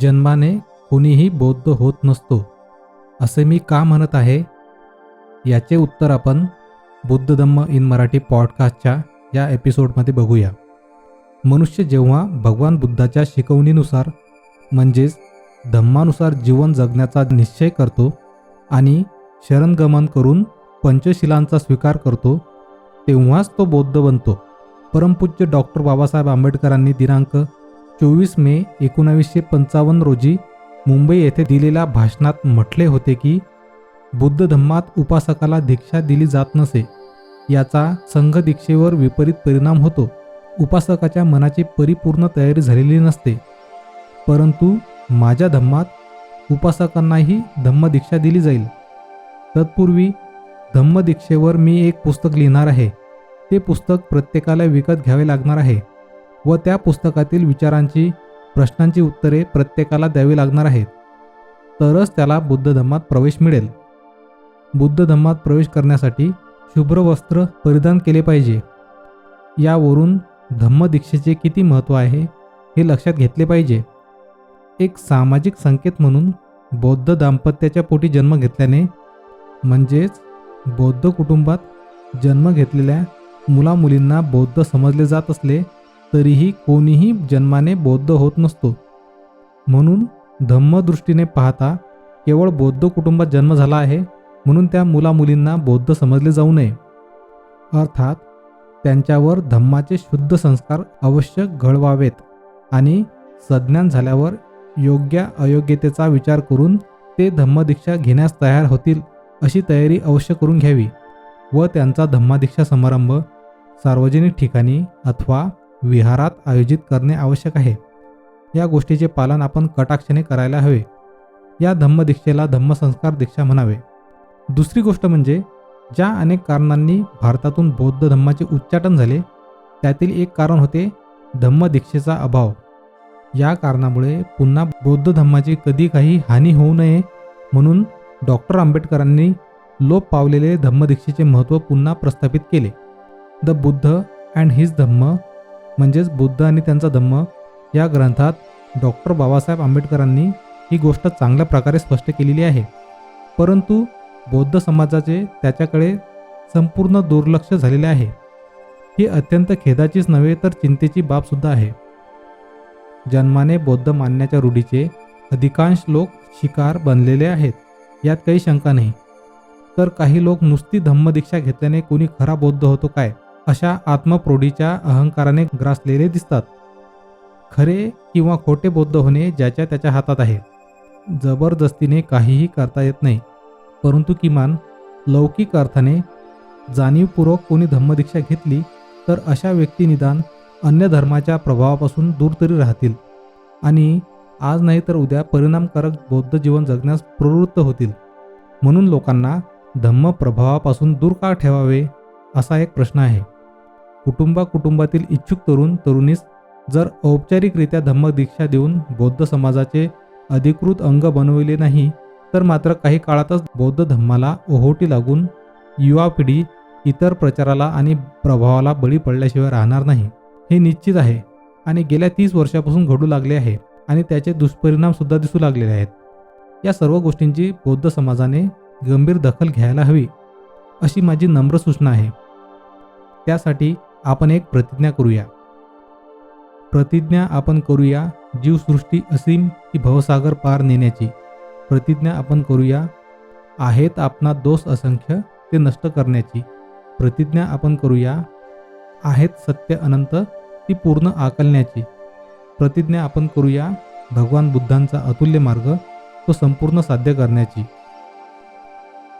जन्माने कोणीही बौद्ध होत नसतो असे मी का म्हणत आहे? याचे उत्तर आपण बुद्ध धम्म इन मराठी पॉडकास्टच्या या एपिसोडमध्ये बघूया. मनुष्य जेव्हा भगवान बुद्धाच्या शिकवणीनुसार म्हणजेच धम्मानुसार जीवन जगण्याचा निश्चय करतो आणि शरणगमन करून पंचशिलांचा स्वीकार करतो तेव्हाच तो बौद्ध बनतो. परमपूज्य डॉक्टर बाबासाहेब आंबेडकरांनी दिनांक चोवीस मे एकोणावीसशे पंचावन्न रोजी मुंबई येथे दिलेल्या भाषणात म्हटले होते की बुद्ध धम्मात उपासकाला दीक्षा दिली जात नसे याचा संघ दीक्षेवर विपरीत परिणाम होतो. उपासकाच्या मनाची परिपूर्ण तयारी झालेली नसते. परंतु माझ्या धम्मात उपासकांनाही धम्मदीक्षा दिली जाईल. तत्पूर्वी धम्मदीक्षेवर मी एक पुस्तक लिहिणार आहे. ते पुस्तक प्रत्येकाला विकत घ्यावे लागणार आहे. व त्या पुस्तकातील विचारांची प्रश्नांची उत्तरे प्रत्येकाला द्यावी लागणार आहेत. तरच त्याला बुद्ध धम्मात प्रवेश मिळेल. बुद्ध धम्मात प्रवेश करण्यासाठी शुभ्र वस्त्र परिधान केले पाहिजे. यावरून धम्मदीक्षेचे किती महत्त्व आहे हे लक्षात घेतले पाहिजे. एक सामाजिक संकेत म्हणून बौद्ध दाम्पत्याच्या पोटी जन्म घेतल्याने म्हणजेच बौद्ध कुटुंबात जन्म घेतलेल्या मुलामुलींना बौद्ध समजले जात असले तरीही कोणीही जन्माने बौद्ध होत नसतो. म्हणून धम्मदृष्टीने पाहता केवळ बौद्ध कुटुंबात जन्म झाला आहे म्हणून त्या मुलामुलींना बौद्ध समजले जाऊ नये. अर्थात त्यांच्यावर धम्माचे शुद्ध संस्कार अवश्य घडवावेत आणि सज्ञान झाल्यावर योग्य अयोग्यतेचा विचार करून ते धम्मदीक्षा घेण्यास तयार होतील अशी तयारी अवश्य करून घ्यावी व त्यांचा धम्मादीक्षा समारंभ सार्वजनिक ठिकाणी अथवा विहारात आयोजित करणे आवश्यक आहे. या गोष्टीचे पालन आपण कटाक्षाने करायला हवे. या धम्मदीक्षेला धम्मसंस्कार दीक्षा म्हणावे. दुसरी गोष्ट म्हणजे ज्या अनेक कारणांनी भारतातून बौद्ध धम्माचे उच्चाटन झाले त्यातील एक कारण होते धम्मदीक्षेचा अभाव. या कारणामुळे पुन्हा बौद्ध धम्माची कधी काही हानी होऊ नये म्हणून डॉक्टर आंबेडकरांनी लोप पावलेले धम्मदीक्षेचे महत्त्व पुन्हा प्रस्थापित केले. The Buddha and his Dhamma म्हणजेच बुद्ध आणि त्यांचा धम्म या ग्रंथात डॉक्टर बाबासाहेब आंबेडकरांनी ही गोष्ट चांगल्या प्रकारे स्पष्ट केलेली आहे. परंतु बौद्ध समाजाचे त्याच्याकडे संपूर्ण दुर्लक्ष झालेले आहे. ही अत्यंत खेदाचीच नव्हे तर चिंतेची बाबसुद्धा आहे. जन्माने बौद्ध मानण्याच्या रूढीचे अधिकांश लोक शिकार बनलेले आहेत यात काही शंका नाही. तर काही लोक नुसती धम्मदीक्षा घेतल्याने कोणी खरा बौद्ध होतो काय? अशा आत्मप्रोढीच्या अहंकाराने ग्रासलेले दिसतात. खरे किंवा खोटे बौद्ध होणे ज्याच्या त्याच्या हातात आहे. जबरदस्तीने काहीही करता येत नाही. परंतु किमान लौकिक अर्थाने जाणीवपूर्वक कोणी धम्मदीक्षा घेतली तर अशा व्यक्ती निदान अन्य धर्माच्या प्रभावापासून दूर तरी राहतील. आणि आज नाही तर उद्या परिणामकारक बौद्ध जीवन जगण्यास प्रवृत्त होतील. म्हणून लोकांना धम्म प्रभावापासून दूर का ठेवावे असा एक प्रश्न आहे. कुटुंबा कुटुंबातील इच्छुक तरुण तरुणीस जर औपचारिकरित्या धम्मदीक्षा देऊन बौद्ध समाजाचे अधिकृत अंग बनविले नाही तर मात्र काही काळातच बौद्ध धम्माला ओहोटी लागून युवा पिढी इतर प्रचाराला आणि प्रभावाला बळी पडल्याशिवाय राहणार नाही. हे निश्चित आहे आणि गेल्या तीस वर्षापासून घडू लागले आहे आणि त्याचे दुष्परिणामसुद्धा दिसू लागलेले आहेत. या सर्व गोष्टींची बौद्ध समाजाने गंभीर दखल घ्यायला हवी अशी माझी नम्र सूचना आहे. त्यासाठी आपण एक प्रतिज्ञा करूया. प्रतिज्ञा आपण करूया जीवसृष्टी असीम की भवसागर पार नेण्याची. प्रतिज्ञा आपण करूया आहेत आपणा दोष असंख्य ते नष्ट करण्याची. प्रतिज्ञा आपण करूया आहेत सत्य अनंत ती पूर्ण आकलण्याची. प्रतिज्ञा आपण करूया भगवान बुद्धांचा अतुल्य मार्ग तो संपूर्ण साध्य करण्याची.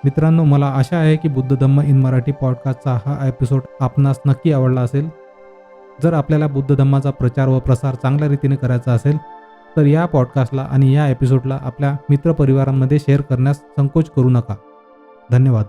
मित्रांनो मला आशा आहे की बुद्ध धम्म इन मराठी पॉडकास्टचा हा एपिसोड आपणास नक्की आवडला असेल. जर आपल्याला बुद्ध धम्माचा प्रचार व प्रसार चांगल्या रीतीने करायचा असेल तर या पॉडकास्टला आणि या एपिसोडला आपल्या मित्रपरिवारांमध्ये शेअर करण्यास संकोच करू नका. धन्यवाद.